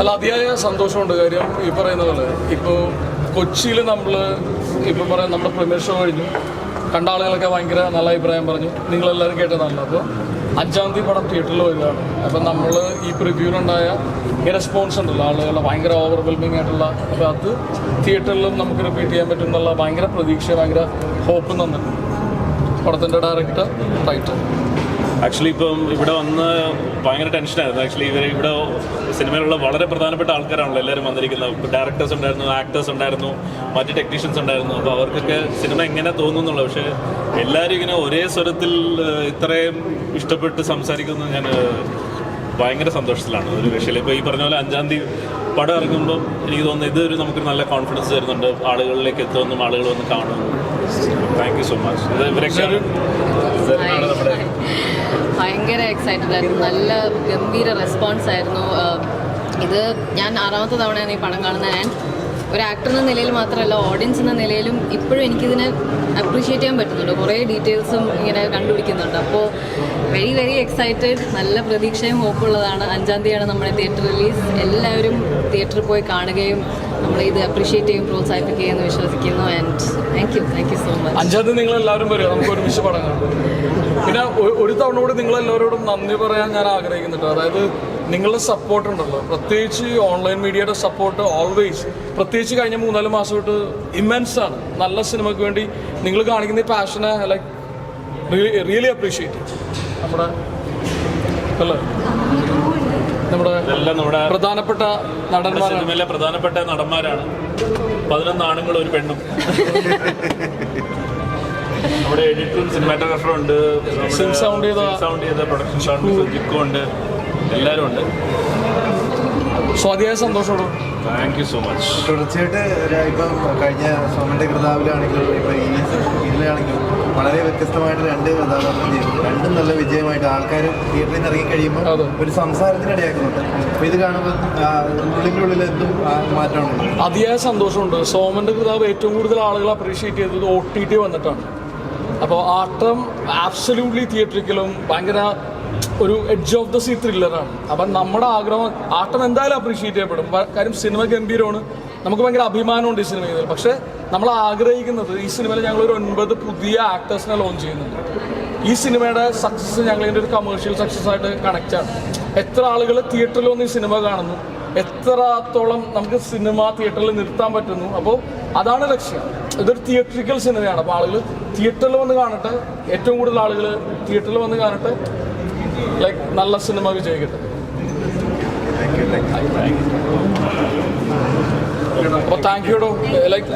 അല്ല അതിയായ സന്തോഷമുണ്ട്. കാര്യം ഈ പറയുന്ന പോലെ ഇപ്പോൾ കൊച്ചിയിൽ നമ്മൾ ഇപ്പോൾ പറയാം നമ്മുടെ പ്രീമിയർ ഷോ കഴിഞ്ഞു. കണ്ട ആളുകളൊക്കെ ഭയങ്കര നല്ല അഭിപ്രായം പറഞ്ഞു. നിങ്ങളെല്ലാവരും കേട്ടതാണല്ലോ അപ്പോൾ അഞ്ചാം തീയതി പടം തിയേറ്ററിൽ വരികയാണ്. അപ്പം നമ്മൾ ഈ പ്രിവ്യൂവിലുണ്ടായ ഈ റെസ്പോൺസ് ഉണ്ടല്ലോ. ആളുകളുടെ ഭയങ്കര ഓവർവെൽമിംഗ് ആയിട്ടുള്ള അപ്പോൾ അത് തിയേറ്ററിലും നമുക്ക് റിപ്പീറ്റ് ചെയ്യാൻ പറ്റും എന്നുള്ള ഭയങ്കര പ്രതീക്ഷ ഭയങ്കര ഹോപ്പ് തന്നിട്ടുണ്ട്. പടത്തിന്റെ ഡയറക്ടർ റൈറ്റർ ആക്ച്വലി ഇപ്പം ഇവിടെ വന്ന് ഭയങ്കര ടെൻഷനായിരുന്നു ആക്ച്വലി ഇവർ ഇവിടെ സിനിമയിലുള്ള വളരെ പ്രധാനപ്പെട്ട ആൾക്കാരാണല്ലോ എല്ലാവരും വന്നിരിക്കുന്നത്. ഡയറക്ടേഴ്സ് ഉണ്ടായിരുന്നു ആക്ടേഴ്സ് ഉണ്ടായിരുന്നു മറ്റ് ടെക്നീഷ്യൻസ് ഉണ്ടായിരുന്നു. അപ്പോൾ അവർക്കൊക്കെ സിനിമ എങ്ങനെ തോന്നുന്നുള്ളൂ പക്ഷേ എല്ലാവരും ഇങ്ങനെ ഒരേ സ്വരത്തിൽ ഇത്രയും ഇഷ്ടപ്പെട്ട് സംസാരിക്കുന്നത് ഞാൻ ഭയങ്കര സന്തോഷത്തിലാണ്. ഒരു വിഷയം ഇപ്പോൾ ഈ പറഞ്ഞ പോലെ അഞ്ചാം തീയതി പടം ഇറങ്ങുമ്പോൾ എനിക്ക് തോന്നുന്നു ഇതൊരു നമുക്കൊരു നല്ല കോൺഫിഡൻസ് തരുന്നുണ്ട്. ആളുകളിലേക്ക് എത്തുമെന്നും ആളുകൾ വന്ന് കാണുമെന്നും. താങ്ക് യു സോ മച്ച് ഇത് ഇവരൊക്കെ നമ്മുടെ ഭയങ്കര എക്സൈറ്റഡ് ആയിരുന്നു. നല്ല ഗംഭീര റെസ്പോൺസ് ആയിരുന്നു. ഇത് ഞാൻ ആറാമത്തെ തവണയാണ് ഈ പടം കാണുന്നത്. ഞാൻ ഒരു ആക്ടർ എന്ന നിലയിൽ മാത്രമല്ല ഓഡിയൻസ് എന്ന നിലയിലും ഇപ്പോഴും എനിക്കിതിനെ അപ്രീഷിയേറ്റ് ചെയ്യാൻ പറ്റുന്നുണ്ട്. കുറേ ഡീറ്റെയിൽസും ഇങ്ങനെ കണ്ടുപിടിക്കുന്നുണ്ട്. അപ്പോൾ വെരി വെരി എക്സൈറ്റഡ് നല്ല പ്രതീക്ഷയും ഹോപ്പുള്ളതാണ് അഞ്ചാം തീയതിയാണ് നമ്മുടെ തിയേറ്റർ റിലീസ് എല്ലാവരും തിയേറ്ററിൽ പോയി കാണുകയും നമ്മൾ ഇത് അപ്രീഷിയേറ്റ് ചെയ്യും പ്രോത്സാഹിപ്പിക്കുകയും എന്ന് വിശ്വസിക്കുന്നു. And thank you thank you so much അഞ്ചാം തീയതി നിങ്ങൾ എല്ലാവരും നമുക്ക് ഒരുമിച്ച് പടം പിന്നെ ഒരു തവണ കൂടി നിങ്ങൾ എല്ലാവരോടും നന്ദി പറയാൻ ഞാൻ ആഗ്രഹിക്കുന്നുണ്ട്. അതായത് നിങ്ങളുടെ സപ്പോർട്ട് ഉണ്ടല്ലോ. പ്രത്യേകിച്ച് ഓൺലൈൻ മീഡിയയുടെ സപ്പോർട്ട് ഓൾവേസ് പ്രത്യേകിച്ച് കഴിഞ്ഞ മൂന്നാൽ മാസമായിട്ട് ഇമ്മൻസ് ആണ്. നല്ല സിനിമയ്ക്ക് വേണ്ടി നിങ്ങൾ കാണിക്കുന്ന പാഷനെ ലൈക്ക് റിയലി അപ്രീഷിയേറ്റ് നമ്മുടെ അല്ലേ? നമ്മുടെ നമ്മുടെ പ്രധാനപ്പെട്ട നടന്മാരാണ്. പ്രധാനപ്പെട്ട നടന്മാരാണ്. പതിനൊന്ന് ആണുങ്ങളും ഒരു പെണ്ണും. നമ്മുടെ എഡിറ്ററും സിനിമാറ്റോഗ്രാഫറും ഉണ്ട്. സൗണ്ട് ചെയ്ത- സൗണ്ട് ചെയ്ത പ്രൊഡക്ഷൻ ഷോട്ട് ജിക്കോ ഉണ്ട്. എല്ലാവരും ഉണ്ട്. സ്വാതിയായ സന്തോഷമുള്ളൂ താങ്ക് യു സോ മച്ച് തുടർച്ചയായിട്ട് ഒരു- ഇപ്പം കഴിഞ്ഞ സോമന്റെ കൃതാവിലാണെങ്കിലും ഇപ്പം ഈ ഇതിലാണെങ്കിലും വളരെ വ്യത്യസ്തമായിട്ട് രണ്ട് കഥാപാത്രം ചെയ്തു. രണ്ടും നല്ല വിജയമായിട്ട് ആൾക്കാർ തിയേറ്ററിൽ നിന്ന് ഇറങ്ങി കഴിയുമ്പോൾ ഒരു സംസാരത്തിന് ഇടയാക്കുന്നുണ്ട്. അപ്പോൾ ഇത് കാണുമ്പോൾ ഉള്ളിനുള്ളിൽ ഉള്ളിന്റെ ഉള്ളിൽ എന്തും മാറ്റമുണ്ട് അതിയായ സന്തോഷമുണ്ട്. സോമന്റെ കൃതാവ് ഏറ്റവും കൂടുതൽ ആളുകൾ അപ്രീഷിയേറ്റ് ചെയ്തത് ഒ ടി ടി വന്നിട്ടാണ്. അപ്പോൾ ആട്ടം ആബ്സല്യൂട്ട്ലി തിയേറ്ററിക്കലും ഭയങ്കര ഒരു എഡ്ജ് ഓഫ് ദ സീ ത്രില്ലറാണ് അപ്പം നമ്മുടെ ആഗ്രഹം ആട്ടം എന്തായാലും അപ്രീഷിയേറ്റ് ചെയ്യപ്പെടും. കാര്യം സിനിമ ഗംഭീരമാണ്. നമുക്ക് ഭയങ്കര അഭിമാനമുണ്ട് ഈ സിനിമ ചെയ്തത് പക്ഷേ നമ്മൾ ആഗ്രഹിക്കുന്നത് ഈ സിനിമയിൽ ഞങ്ങൾ ഒരു ഒൻപത് പുതിയ ആക്ടേഴ്സിനെ ലോഞ്ച് ചെയ്യുന്നുണ്ട്. ഈ സിനിമയുടെ സക്സസ് ഞങ്ങൾ ഇതിന്റെ ഒരു കമേഴ്ഷ്യൽ സക്സസ് ആയിട്ട് കണക്റ്റ് ആണ്. എത്ര ആളുകൾ തിയേറ്ററിൽ വന്ന് ഈ സിനിമ കാണുന്നു? എത്രത്തോളം നമുക്ക് സിനിമ തിയേറ്ററിൽ നിർത്താൻ പറ്റുന്നു? അപ്പോൾ അതാണ് ലക്ഷ്യം. ഇതൊരു തിയേറ്ററിക്കൽ സിനിമയാണ് അപ്പോൾ ആളുകൾ തിയേറ്ററിൽ വന്ന് കാണട്ടെ. ഏറ്റവും കൂടുതൽ ആളുകൾ തിയേറ്ററിൽ വന്ന് കാണട്ടെ. ലൈക്ക് നല്ല സിനിമ വിജയിക്കട്ടെ. അപ്പോൾ താങ്ക് യുടോ ലൈക്ക്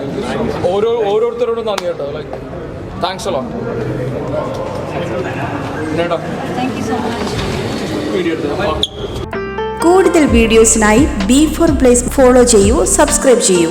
ഓരോ ഓരോരുത്തരോടും നന്ദി കേട്ടോ. ലൈക്ക് താങ്ക്സ് അലോ കൂടുതൽ വീഡിയോസിനായി ബി ഫോർ പ്ലേസ് ഫോളോ ചെയ്യൂ സബ്സ്ക്രൈബ് ചെയ്യൂ.